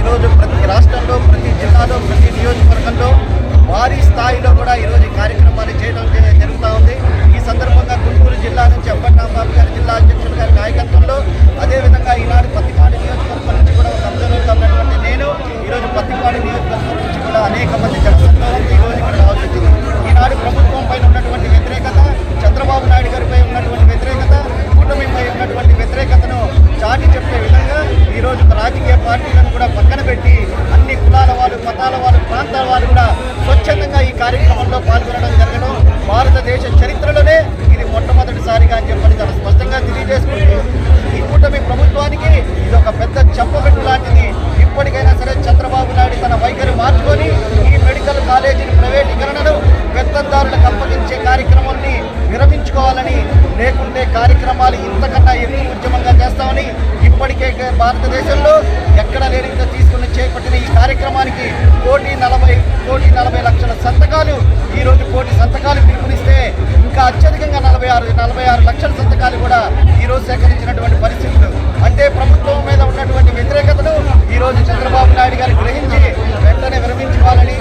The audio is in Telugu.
ఈరోజు ప్రతి రాష్ట్రంలో ప్రతి జిల్లాలో ప్రతి నియోజకవర్గంలో భారీ స్థాయిలో కూడా ఈరోజు కార్యక్రమాలు చేయడం జరుగుతూ ఉంది. ఈ సందర్భంగా గుంటూరు జిల్లా నుంచి అప్పట్నాబాబు గారి జిల్లా అధ్యక్షులు గారి నాయకత్వంలో వాళ్ళు మతాల వాళ్ళు ప్రాంతాల వాళ్ళు కూడా స్వచ్ఛందంగా ఈ కార్యక్రమంలో పాల్గొనడం జరగడం భారతదేశ చరిత్రలోనే ఇది మొట్టమొదటిసారిగా అని చెప్పని చాలా స్పష్టంగా తెలియజేసుకుంటూ ఈ కూటమి ప్రభుత్వానికి ఇది ఒక పెద్ద చెప్పబెట్టు లాంటిది. ఇప్పటికైనా సరే చంద్రబాబు నాయుడు తన వైఖరి మార్చుకొని ఈ మెడికల్ కాలేజీని ప్రైవేటీకరణను పెత్తందారులకు అప్పగించే కార్యక్రమాన్ని విరమించుకోవాలని లేకుంటే కార్యక్రమాలు ఇంతకన్నా ఎక్కువ ఉద్యమంగా చేస్తామని ఇప్పటికే భారతదేశంలో ఎక్కడ కోటి నలభై కోటి నలభై లక్షల సంతకాలు. ఈరోజు కోటి సంతకాలు పిలుపునిస్తే ఇంకా అత్యధికంగా నలభై ఆరు నలభై ఆరు లక్షల సంతకాలు కూడా ఈరోజు సేకరించినటువంటి పరిస్థితులు. అంటే ప్రభుత్వం మీద ఉన్నటువంటి వ్యతిరేకతను ఈరోజు చంద్రబాబు నాయుడు గారు గ్రహించి వెంటనే విరమించుకోవాలని